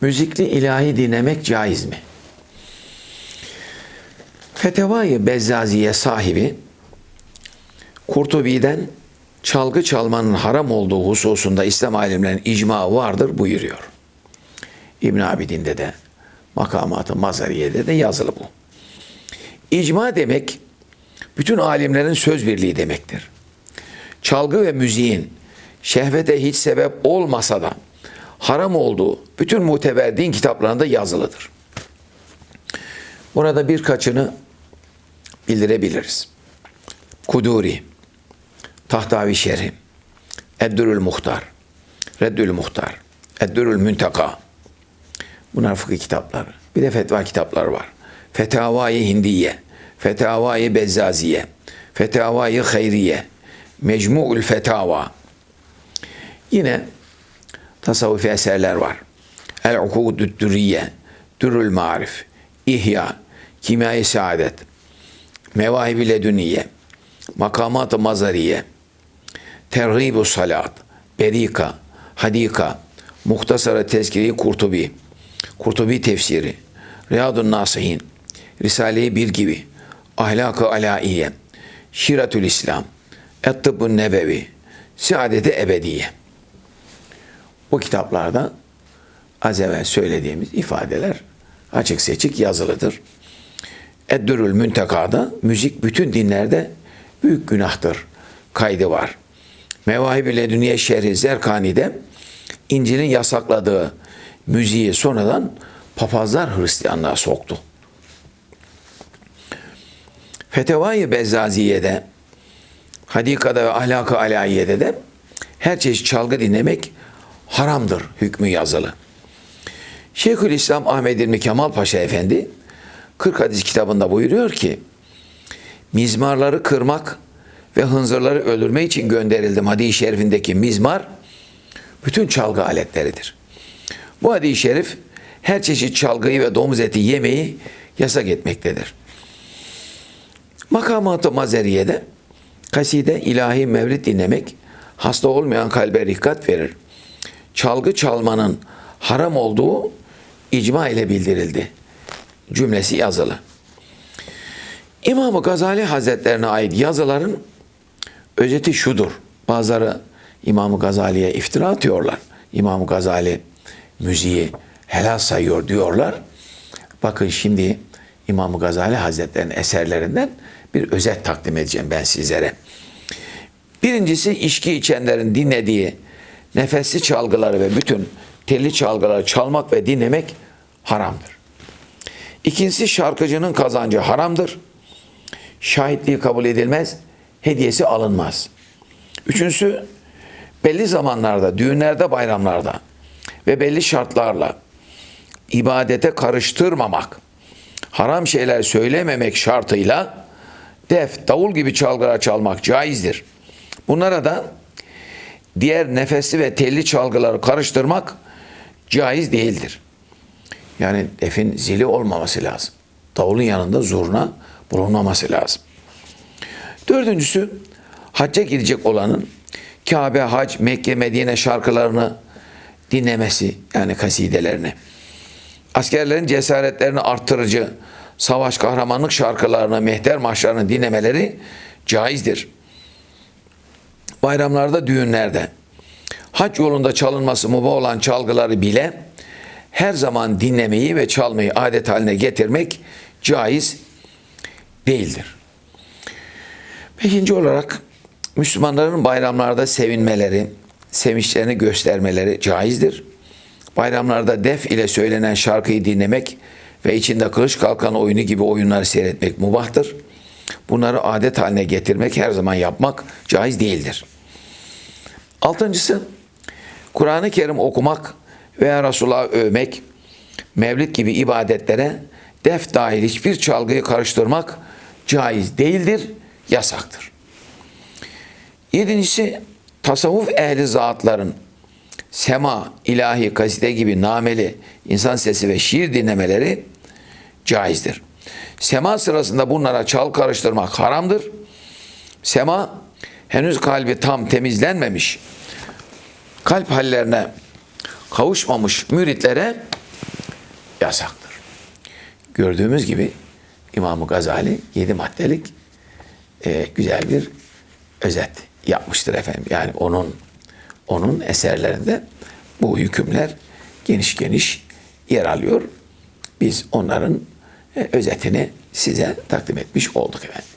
müzikli ilahi dinlemek caiz mi? Fetevai Bezzaziye sahibi Kurtubi'den çalgı çalmanın haram olduğu hususunda İslam alimlerinin icma vardır buyuruyor. İbn Abidin'de de makamatı Mazariye'de de yazılı bu. İcma demek bütün alimlerin söz birliği demektir. Çalgı ve müziğin şehvete hiç sebep olmasa da haram olduğu bütün muteber din kitaplarında yazılıdır. Burada birkaçını bildirebiliriz. Kuduri, Tahtavi Şerhi, Eddürül Muhtar, Reddül Muhtar, Eddürül Münteka. Bunlar fıkıh kitapları. Bir de fetva kitapları var. Fetavai Hindiye, Fetavai Bezzaziye, Fetavai Hayriye, Mecmu'ül Fetava. Yine tasavvufi eserler var. El-Ukudü Dürriye, Dürül Marif, İhya, Kimya-i Saadet, Mevahib-i Ledüniye, Makamat-ı Mazariye, Terhib-u Salat, Berika, Hadika, Muhtasara Tezkiri Kurtubi, Kurtubi Tefsiri, Riyadun Nasihin, Risale-i Bir gibi, Ahlak-ı Alaiye, Şiratül İslam, Et-Tıbbun Nebevi, Saadet-i Ebediye. Bu kitaplarda az evvel söylediğimiz ifadeler açık seçik yazılıdır. Eddürül Münteka'da müzik bütün dinlerde büyük günahtır kaydı var. Mevahib-i Ledüniye Şerhi Zerkani'de İncil'in yasakladığı müziği sonradan papazlar Hristiyanlığa soktu. Fetevai Bezzaziye'de, Hadika'da ve Ahlak-ı Alayiye'de de her çeşit çalgı dinlemek haramdır hükmü yazılı. Şeyhülislam Ahmed İlmi Kemal Paşa Efendi 40 hadis kitabında buyuruyor ki mizmarları kırmak ve hınzırları öldürme için gönderildim hadis-i şerifindeki mizmar bütün çalgı aletleridir. Bu hadis-i şerif her çeşit çalgıyı ve domuz eti yemeyi yasak etmektedir. Makamat-ı Mazeriye'de kaside, ilahi mevlid dinlemek hasta olmayan kalbe rikkat verir. Çalgı çalmanın haram olduğu icma ile bildirildi. Cümlesi yazılı. İmam-ı Gazali Hazretlerine ait yazıların özeti şudur. Bazıları İmam-ı Gazali'ye iftira atıyorlar. İmam-ı Gazali müziği helal sayıyor diyorlar. Bakın şimdi İmam-ı Gazali Hazretleri'nin eserlerinden bir özet takdim edeceğim ben sizlere. Birincisi içki içenlerin dinlediği nefesli çalgıları ve bütün telli çalgıları çalmak ve dinlemek haramdır. İkincisi şarkıcının kazancı haramdır. Şahitliği kabul edilmez, hediyesi alınmaz. Üçüncüsü belli zamanlarda, düğünlerde, bayramlarda ve belli şartlarla ibadete karıştırmamak, haram şeyler söylememek şartıyla def, davul gibi çalgılar çalmak caizdir. Bunlara da diğer nefesli ve telli çalgıları karıştırmak caiz değildir. Yani defin zili olmaması lazım. Davulun yanında zurna bulunmaması lazım. Dördüncüsü hacca gidecek olanın Kabe, Hac, Mekke, Medine şarkılarını dinlemesi yani kasidelerini. Askerlerin cesaretlerini arttırıcı savaş kahramanlık şarkılarını, mehter marşlarını dinlemeleri caizdir. Bayramlarda, düğünlerde, hac yolunda çalınması mübah olan çalgıları bile her zaman dinlemeyi ve çalmayı adet haline getirmek caiz değildir. Beşinci olarak Müslümanların bayramlarda sevinmeleri, sevinçlerini göstermeleri caizdir. Bayramlarda def ile söylenen şarkıyı dinlemek ve içinde kılıç kalkan oyunu gibi oyunları seyretmek mubahtır. Bunları adet haline getirmek, her zaman yapmak caiz değildir. Altıncısı, Kur'an-ı Kerim okumak veya Resulullah'ı övmek, mevlid gibi ibadetlere def dahil hiçbir çalgıyı karıştırmak caiz değildir, yasaktır. Yedincisi, tasavvuf ehli zatların sema, ilahi, kaside gibi nameli, insan sesi ve şiir dinlemeleri caizdir. Sema sırasında bunlara çal karıştırmak haramdır. Sema henüz kalbi tam temizlenmemiş, kalp hallerine kavuşmamış müritlere yasaktır. Gördüğümüz gibi İmam Gazali yedi maddelik e, güzel bir özet yapmıştır efendim. Yani onun onun eserlerinde bu hükümler geniş geniş yer alıyor. Biz onların e, özetini size takdim etmiş olduk efendim.